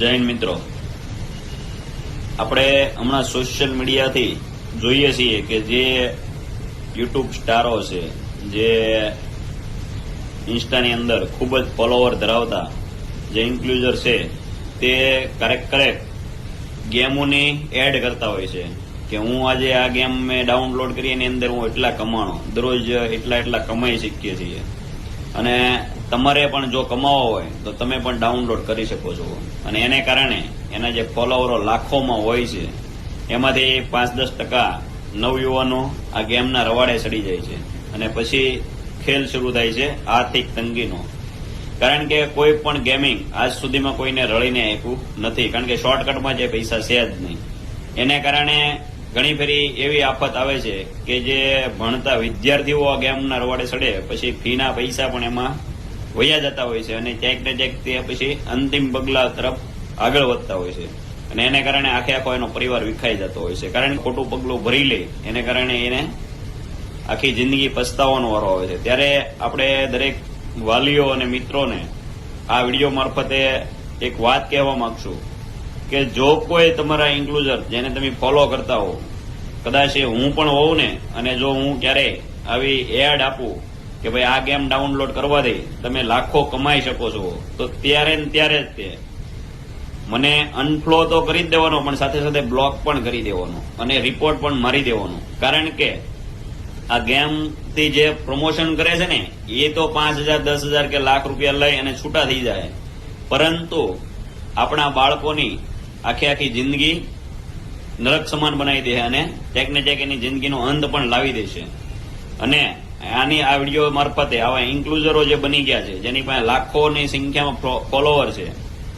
હિન્દ મિત્રો, આપણે હમણાં સોશિયલ મીડિયાથી જોઈએ છીએ કે જે યુટ્યુબ સ્ટારો છે, જે ઇન્સ્ટાની અંદર ખૂબ જ ફોલોવર ધરાવતા જે ઇન્ક્લુઝર છે, તે કરેક કરેક્ટ ગેમોની એડ કરતા હોય છે કે હું આજે આ ગેમ મેં ડાઉનલોડ કરી, એની અંદર હું એટલા કમાણો, દરરોજ એટલા એટલા કમાઈ શકીએ છીએ. અને તમારે પણ જો કમાવો હોય, તો તમે પણ ડાઉનલોડ કરી શકો છો. અને એને કારણે એના જે ફોલોવરો લાખોમાં હોય છે, એમાંથી પાંચ દસ ટકા નવયુવાનો આ ગેમના રવાડે ચડી જાય છે. અને પછી ખેલ શરૂ થાય છે આર્થિક તંગીનો. કારણ કે કોઈ પણ ગેમિંગ આજ સુધીમાં કોઈને રળીને આપ્યું નથી. કારણ કે શોર્ટકટમાં જે પૈસા છે જ નહીં. એને કારણે ઘણી ફેરી એવી આફત આવે છે કે જે ભણતા વિદ્યાર્થીઓ આ ગેમના રવાડે સડે, પછી ફીના પૈસા પણ એમાં વયા જતા હોય છે અને ક્યાંક ને ક્યાંક તે પછી અંતિમ પગલા તરફ આગળ વધતા હોય છે. અને એને કારણે આખે આખો એનો પરિવાર વિખાઈ જતો હોય છે. કારણ કે ખોટું પગલું ભરી લે, એને કારણે એને આખી જિંદગી પસ્તાવાનો વારો આવે છે. ત્યારે આપણે દરેક વાલીઓ અને મિત્રોને આ વીડિયો મારફતે એક વાત કહેવા માંગશું. કે જો કોઈ તમારા ઇન્ક્લુઝર જેને તમે ફોલો કરતા હો, કદાચ એ હું પણ હોઉં ને, અને જો હું ક્યારેય આવી એડ આપું કે ભાઈ આ ગેમ ડાઉનલોડ કરવાથી તમે લાખો કમાઈ શકો છો, તો ત્યારે ને ત્યારે જ તે. મને અનફ્લો તો કરી જ દેવાનો, પણ સાથે સાથે બ્લોક પણ કરી દેવાનો, અને રિપોર્ટ પણ મારી દેવાનો. કારણ કે આ ગેમથી જે પ્રમોશન કરે છે ને, એ તો પાંચ હજાર, દસ હજાર કે લાખ રૂપિયા લઈ અને છૂટા થઈ જાય. પરંતુ આપણા બાળકોની આખી આખી જિંદગી નરક સમાન બનાવી દે અને ક્યાંક ને ચેક એની જિંદગીનો અંત પણ લાવી દેશે અને આની આ વીડિયો મારફતે આવા ઇન્ક્લુઝરો જે બની ગયા છે, જેની પાસે લાખોની સંખ્યામાં ફોલોવર છે,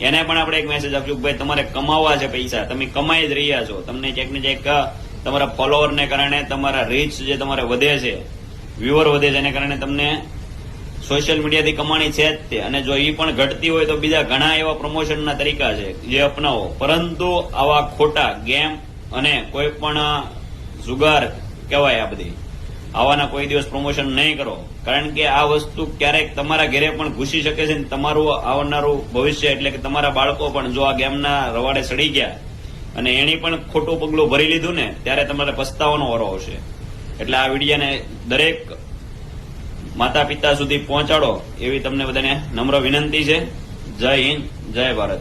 એને પણ આપણે એક મેસેજ આપજો કે ભાઈ તમારે કમાવા છે પૈસા, તમે કમાઈ જ રહ્યા છો. તમને ક્યાંક ને ક્યાંક તમારા ફોલોવરને કારણે તમારા રીચ જે તમારે વધે છે વ્યુઅર વધે છે, એને કારણે તમને સોશિયલ મીડિયાથી કમાણી છે જ તે. અને જો એ પણ ઘટતી હોય તો બીજા ઘણા એવા પ્રમોશનના તરીકા છે જે અપનાવો. પરંતુ આવા ખોટા ગેમ અને કોઈ પણ જુગાર કહેવાય આ બધી. આવાના કોઈ દિવસ પ્રમોશન નહીં કરો. કારણ કે આ વસ્તુ ક્યારેક તમારા ઘરે પણ ઘૂસી શકે છે તમારું આવનારું ભવિષ્ય એટલે કે તમારા બાળકો પણ જો આ ગેમના રવાડે સડી ગયા અને એની પણ ખોટું પગલું ભરી લીધું ને, ત્યારે તમારે પસ્તાવાનો વારો આવશે. એટલે આ વિડીયાને દરેક માતા પિતા સુધી પહોંચાડો એવી તમને બધાને નમ્ર વિનંતી છે. જય હિન્દ જય ભારત.